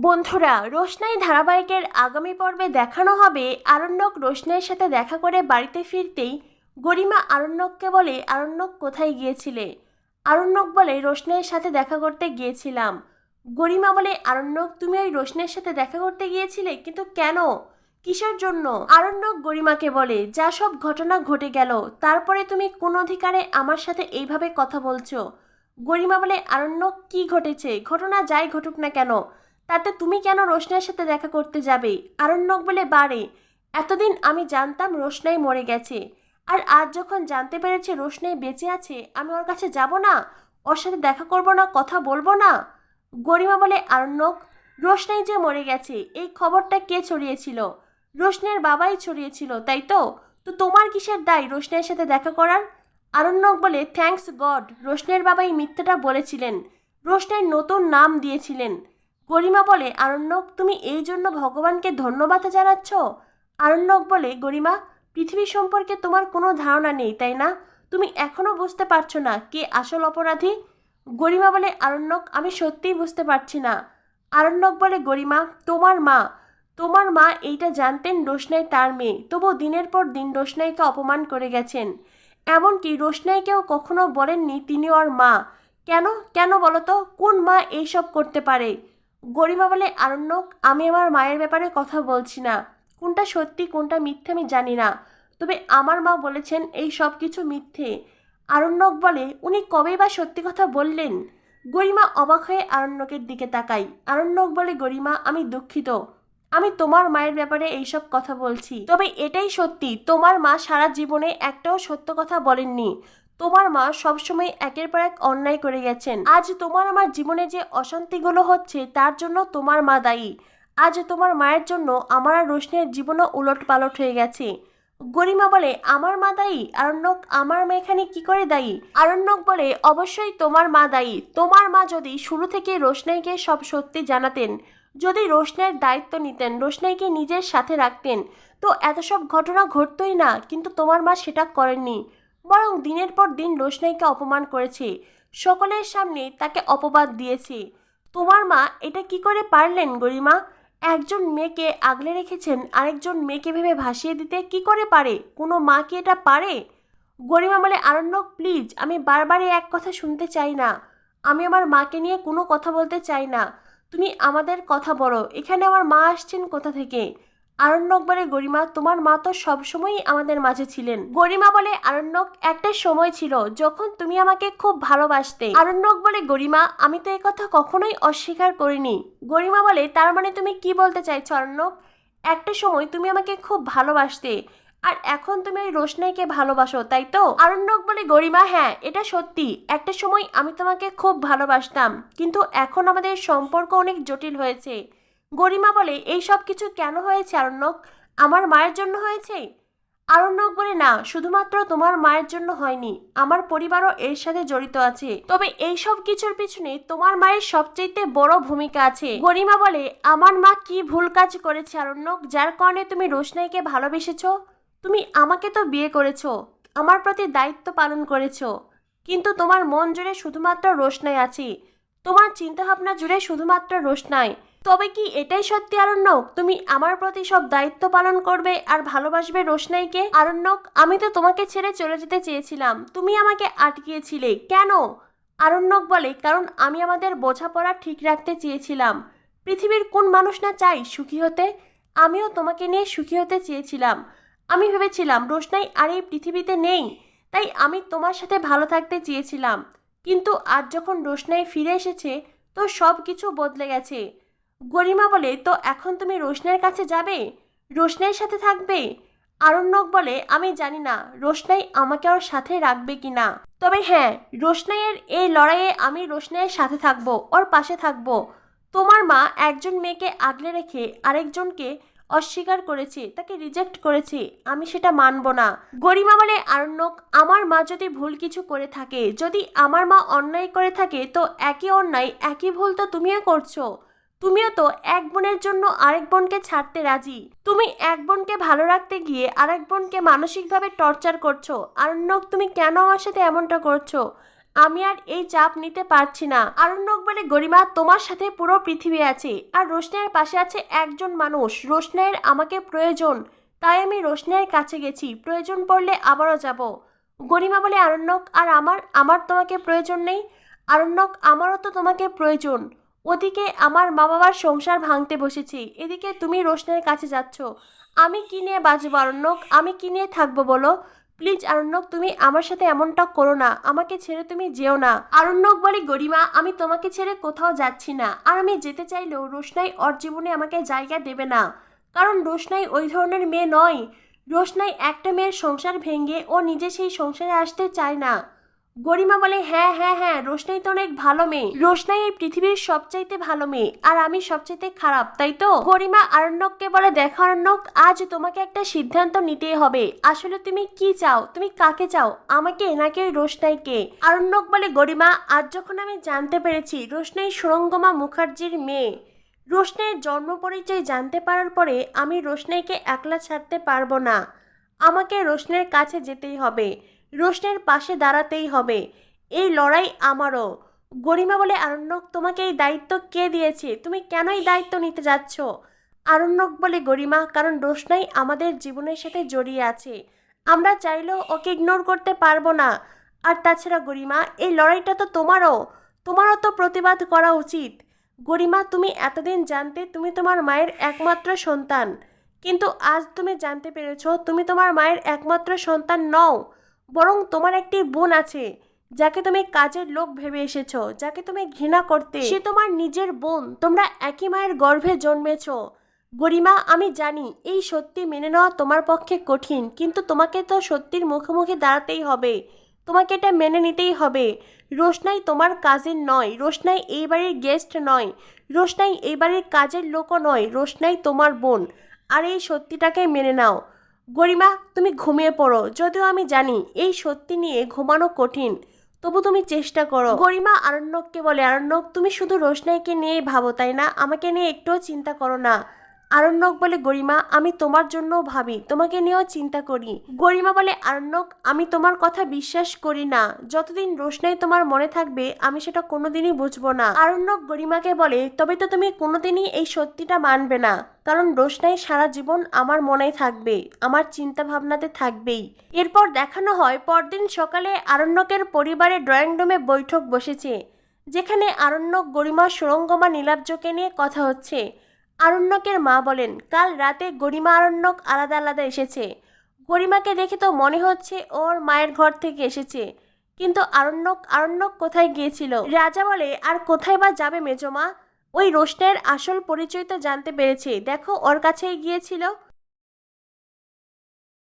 বন্ধুরা, রোশনাই ধারাবাহিকের আগামী পর্বে দেখানো হবে আরণ্যক রোশনাইয়ের সাথে দেখা করে বাড়িতে ফিরতেই গরিমা আরণ্যককে বলে, আরণ্যক কোথায় গিয়েছিলে? আরণ্যক বলে, রোশনাইয়ের সাথে দেখা করতে গিয়েছিলাম। গরিমা বলে, আরণ্যক, তুমি ওই রোশনাইয়ের সাথে দেখা করতে গিয়েছিলে? কিন্তু কেন? কিসের জন্য? আরণ্যক গরিমাকে বলে, যা সব ঘটনা ঘটে গেল, তারপরে তুমি কোন অধিকারে আমার সাথে এইভাবে কথা বলছো? গরিমা বলে, আরণ্যক, কি ঘটেছে? ঘটনা যাই ঘটুক না কেন তাতে তুমি কেন রোশনাইয়ের সাথে দেখা করতে যাবে? আরণ্যক বলে বাড়ে এতদিন আমি জানতাম রোশনাই মরে গেছে। আর আজ যখন জানতে পেরেছি রোশনাই বেঁচে আছে, আমি ওর কাছে যাব না? ওর সাথে দেখা করব না, কথা বলব না? গরিমা বলে, আরণ্যক, রোশনাই যে মরে গেছে, এই খবরটা কে ছড়িয়েছিল? রোশনের বাবাই ছড়িয়েছিল, তাই তো? তো তোমার কিসের দায় রোশনের সাথে দেখা করার? আরণ্যক বলে, থ্যাঙ্কস গড রোশনের বাবাই মিথ্যাটা বলেছিলেন। রোশনের নতুন নাম দিয়েছিলেন। গরিমা বলে, আরণ্যক, তুমি এই জন্য ভগবানকে ধন্যবাদ জানাচ্ছ? আরণ্যক বলে, গরিমা, পৃথিবী সম্পর্কে তোমার কোনো ধারণা নেই, তাই না? তুমি এখনও বুঝতে পারছ না কে আসল অপরাধী? গরিমা বলে, আরণ্যক, আমি সত্যিই বুঝতে পারছি না। আরণ্যক বলে, গরিমা, তোমার মা তোমার মা এইটা জানতেন রোশনাই তার মেয়ে তবু দিনের পর দিন রোশনাইকে অপমান করে গেছেন। এমনকি রোশনাইকেও কখনো বলেননি তিনি ওর মা। কেন? কেন বলো তো কোন মা এইসব করতে পারে? গরিমা বলে, আরণ্যক, আমি আমার মায়ের ব্যাপারে কথা বলছি না। কোনটা সত্যি, কোনটা মিথ্যে আমি জানি না। তবে আমার মা বলেছেন, এই সব কিছু মিথ্যে। আরণ্যক বলে, উনি কবেই বা সত্যি কথা বললেন? গরিমা অবাক হয়ে আরণ্যকের দিকে তাকাই আরণ্যক বলে, গরিমা, আমি দুঃখিত। আমি তোমার মায়ের ব্যাপারে এইসব কথা বলছি। তবে এটাই সত্যি, তোমার মা সারা জীবনে একটাও সত্য কথা বলেননি। তোমার মা সবসময় একের পর এক অন্যায় করে গেছেন। আজ তোমার আমার জীবনে যে অশান্তিগুলো হচ্ছে, তার জন্য তোমার মা দায়ী। আজ তোমার মায়ের জন্য আমার আর রোশনের জীবনও উলট পালট হয়ে গেছে। গরিমা বলে, আমার মা দায়ী? আরণ্যক, আমার মা এখানে কি করে দায়ী? আরণ্যক বলে, অবশ্যই তোমার মা দায়ী। তোমার মা যদি শুরু থেকে রোশনাইকে সব সত্যি জানাতেন, যদি রোশনাইয়ের দায়িত্ব নিতেন, রোশনাইকে নিজের সাথে রাখতেন, তো এত সব ঘটনা ঘটতই না, কিন্তু তোমার মা সেটা করেননি। বরং দিনের পর দিন রোশনাইকে অপমান করেছি। সকলের সামনে তাকে অপবাদ দিয়েছি। তোমার মা এটা কি করে পারলেন গরিমা? একজন মেয়েকে আগলে রেখেছেন, আরেকজন মেয়েকে ভেবে ভাসিয়ে দিতে কি করে পারে? কোনো মা কি এটা পারে? গরিমা বলে, আরণ্যক, প্লিজ, আমি বারবারই এক কথা শুনতে চাই না। আমি আমার মাকে নিয়ে কোনো কথা বলতে চাই না। তুমি আমাদের কথা বলো। এখানে আমার মা আসছেন কোথা থেকে? আরণ্যক বলে, গরিমা, তোমার মা তো সবসময়ই আমাদের মাঝে ছিলেন। গরিমা বলে, আরণ্যক, একটা সময় ছিল যখন তুমি আমাকে খুব ভালোবাসতে। আরণ্যক বলে, গরিমা, আমি তো কথা কখনোই অস্বীকার করিনি। গরিমা বলে, তার মানে তুমি কি বলতে চাইছো, আরণ্যক? একটা সময় তুমি আমাকে খুব ভালোবাসতে, আর এখন তুমি ওই রোশনাইকে ভালোবাসো, তাই তো? আরণ্যক বলে, গরিমা হ্যাঁ এটা সত্যি। একটা সময় আমি তোমাকে খুব ভালোবাসতাম, কিন্তু এখন আমাদের সম্পর্ক অনেক জটিল হয়েছে। গরিমা বলে, এই সব কিছু কেন হয়েছে, আরণ্যক? আমার মায়ের জন্য হয়েছে? আরণ্যক বলে, না, শুধুমাত্র তোমার মায়ের জন্য হয়নি, আমার পরিবারও এর সাথে জড়িত আছে। তবে এই সব কিছুর পিছনে তোমার মায়ের সবচেয়ে বড় ভূমিকা আছে। গরিমা বলে, আমার মা কি ভুল কাজ করেছে, আরণ্যক? যার কারণে তুমি রোশনাইকে ভালোবেসেছ? তুমি আমাকে তো বিয়ে করেছ, আমার প্রতি দায়িত্ব পালন করেছ, কিন্তু তোমার মন জুড়ে শুধুমাত্র রোশনাই আছে। তোমার চিন্তাভাবনা জুড়ে শুধুমাত্র রোশনাই। তবে কি এটাই সত্যি আরণ্যক? তুমি আমার প্রতি সব দায়িত্ব পালন করবে আর ভালোবাসবে রোশনাইকে? আরণ্যক, আমি তো তোমাকে ছেড়ে চলে যেতে চেয়েছিলাম। তুমি আমাকে আটকিয়েছিলে। কেন? আরণ্যক বলে, কারণ আমি আমাদের বোঝাপড়া ঠিক রাখতে চেয়েছিলাম। পৃথিবীর কোন মানুষ না চাই সুখী হতে? আমিও তোমাকে নিয়ে সুখী হতে চেয়েছিলাম। আমি ভেবেছিলাম, রোশনাই আর এই পৃথিবীতে নেই, তাই আমি তোমার সাথে ভালো থাকতে চেয়েছিলাম। কিন্তু আজ যখন রোশনাই ফিরে এসেছে, তো সব কিছু বদলে গেছে। গরিমা বলে, তো এখন তুমি রোশনাইয়ের কাছে যাবে? রোশনাইয়ের সাথে থাকবে। আরণ্যক বলে, আমি জানি না, রোশনাই আমাকে ওর সাথে রাখবে কি না? তবে হ্যাঁ রোশনাইয়ের এই লড়াইয়ে আমি রোশনাইয়ের সাথে থাকব, ওর পাশে থাকব। তোমার মা একজন মেয়েকে আগলে রেখে আরেকজনকে অস্বীকার করেছে, তাকে রিজেক্ট করেছে, আমি সেটা মানব না। গরিমা বলে, আরণ্যক, আমার মা যদি ভুল কিছু করে থাকে, যদি আমার মা অন্যায় করে থাকে, তো একই অন্যায়, একই ভুল তো তুমিও করছ। তুমিও তো এক বোনের জন্য আরেক বোনকে ছাড়তে রাজি। তুমি এক বোনকে ভালো রাখতে গিয়ে আরেক বোনকে মানসিকভাবে টর্চার করছ। আরণ্যক, তুমি কেন আমার সাথে এমনটা করছ? আমি আর এই চাপ নিতে পারছি না। আরণ্যক বলে, গরিমা, তোমার সাথে পুরো পৃথিবী আছে। আর রোশনাইয়ের পাশে আছে একজন মানুষ। রোশনাইয়ের আমাকে প্রয়োজন। তাই আমি রোশনাইয়ের কাছে গেছি। প্রয়োজন পড়লে আবারও যাব। গরিমা বলে, আরণ্যক, আর আমার আমার তোমাকে প্রয়োজন নেই। আরণ্যক, আমারও তো তোমাকে প্রয়োজন। ওদিকে আমার মা বাবার সংসার ভাঙতে বসেছি। এদিকে তুমি রোশনের কাছে যাচ্ছ। আমি কি নিয়ে বাঁচবো, আরণ্যক? আমি কি নিয়ে থাকব বলো? প্লিজ, আরণ্যক, তুমি আমার সাথে এমনটা করো না। আমাকে ছেড়ে তুমি যেও না। আরণ্যক বলে, গরিমা, আমি তোমাকে ছেড়ে কোথাও যাচ্ছি না। আর আমি যেতে চাইলেও রোশনাই ওর জীবনে আমাকে জায়গা দেবে না। কারণ রোশনাই ওই ধরনের মেয়ে নয়। রোশনাই একটা মেয়ের সংসার ভেঙে ও নিজে সেই সংসারে আসতে চায় না। গরিমা বলে হ্যাঁ হ্যাঁ হ্যাঁ রোশনাই তো অনেক ভালো মেয়ে। রোশনাই এই পৃথিবীর সবচাইতে ভালো মেয়ে, আর আমি সবচাইতে খারাপ, তাই তো? গরিমা আরণ্যককে বলে, দেখো আরণ্যক, আজ তোমাকে একটা সিদ্ধান্ত নিতেই হবে। আসলে তুমি কি চাও? তুমি কাকে চাও? আমাকে নাকি ওই রোশনাইকে? আরণ্যক বলে, গরিমা, আজ যখন আমি জানতে পেরেছি রোশনাই সুরঙ্গমা মুখার্জির মেয়ে, রোশনাইয়ের জন্ম পরিচয় জানতে পারার পরে আমি রোশনাইকে একলা ছাড়তে পারব না। আমাকে রোশনের কাছে যেতেই হবে। রোশনের পাশে দাঁড়াতেই হবে। এই লড়াই আমারও। গরিমা বলে, আরণ্যক, তোমাকে এই দায়িত্ব কে দিয়েছে? তুমি কেন এই দায়িত্ব নিতে যাচ্ছ? আরণ্যক বলে, গরিমা, কারণ রোশনাই আমাদের জীবনের সাথে জড়িয়ে আছে। আমরা চাইলেও ওকে ইগনোর করতে পারব না। আর তাছাড়া, গরিমা, এই লড়াইটা তো তোমারও। তোমারও তো প্রতিবাদ করা উচিত। গরিমা, তুমি এতদিন জানতে তুমি তোমার মায়ের একমাত্র সন্তান। কিন্তু আজ তুমি জানতে পেরেছ, তুমি তোমার মায়ের একমাত্র সন্তান নও। বরং তোমার একটি বোন আছে, যাকে তুমি কাজের লোক ভেবে এসেছ, যাকে তুমি ঘৃণা করতে। সে তোমার নিজের বোন। তোমরা একই মায়ের গর্ভে জন্মেছ। গরিমা, আমি জানি এই সত্যি মেনে নেওয়া তোমার পক্ষে কঠিন, কিন্তু তোমাকে তো সত্যির মুখোমুখি দাঁড়াতেই হবে। তোমাকে এটা মেনে নিতেই হবে। রোশনাই তোমার কাজের নয়। রোশনাই এই বাড়ির গেস্ট নয়। রোশনাই এই বাড়ির কাজের লোকও নয়। রোশনাই তোমার বোন। আর এই সত্যিটাকে মেনে নাও। গরিমা, তুমি ঘুমিয়ে পড়ো। যদিও আমি জানি এই সত্যি নিয়ে ঘুমানো কঠিন, তবু তুমি চেষ্টা করো। গরিমা, আরণ্যককে বলে, আরণ্যক, তুমি শুধু রোশনাইকে নিয়েই ভাবো, তাই না? আমাকে নিয়ে একটুও চিন্তা করো না। আরণ্যক বলে, গরিমা, আমি তোমার জন্যও ভাবি, তোমাকে নিয়েও চিন্তা করি। গরিমা বলে, আরণ্যক, আমি তোমার কথা বিশ্বাস করি না। যতদিন রোশনাই তোমার মনে থাকবে, আমি সেটা কোনোদিনই বুঝব না। আরণ্যক গরিমাকে বলে, তবে তো তুমি কোনোদিনই এই সত্যিটা মানবে না, কারণ রোশনাই সারা জীবন আমার মনেই থাকবে, আমার চিন্তা ভাবনাতে থাকবেই। এরপর দেখানো হয়, পরদিন সকালে আরণ্যকের পরিবারের ড্রয়িং রুমে বৈঠক বসেছে, যেখানে আরণ্যক, গরিমা সুরঙ্গমা নীলাব্জকে নিয়ে কথা হচ্ছে। আরণ্যকের মা বলেন, কাল রাতে গরিমা আরণ্যক আলাদা আলাদা এসেছে। গরিমাকে দেখে তো মনে হচ্ছে ওর মায়ের ঘর থেকে এসেছে। কিন্তু আরণ্যক আরণ্যক কোথায় গিয়েছিল? রাজা বলে, আর কোথায় বা যাবে মেজমা ওই রোশনের আসল পরিচয় তো জানতে পেরেছে। দেখো ওর কাছেই গিয়েছিল।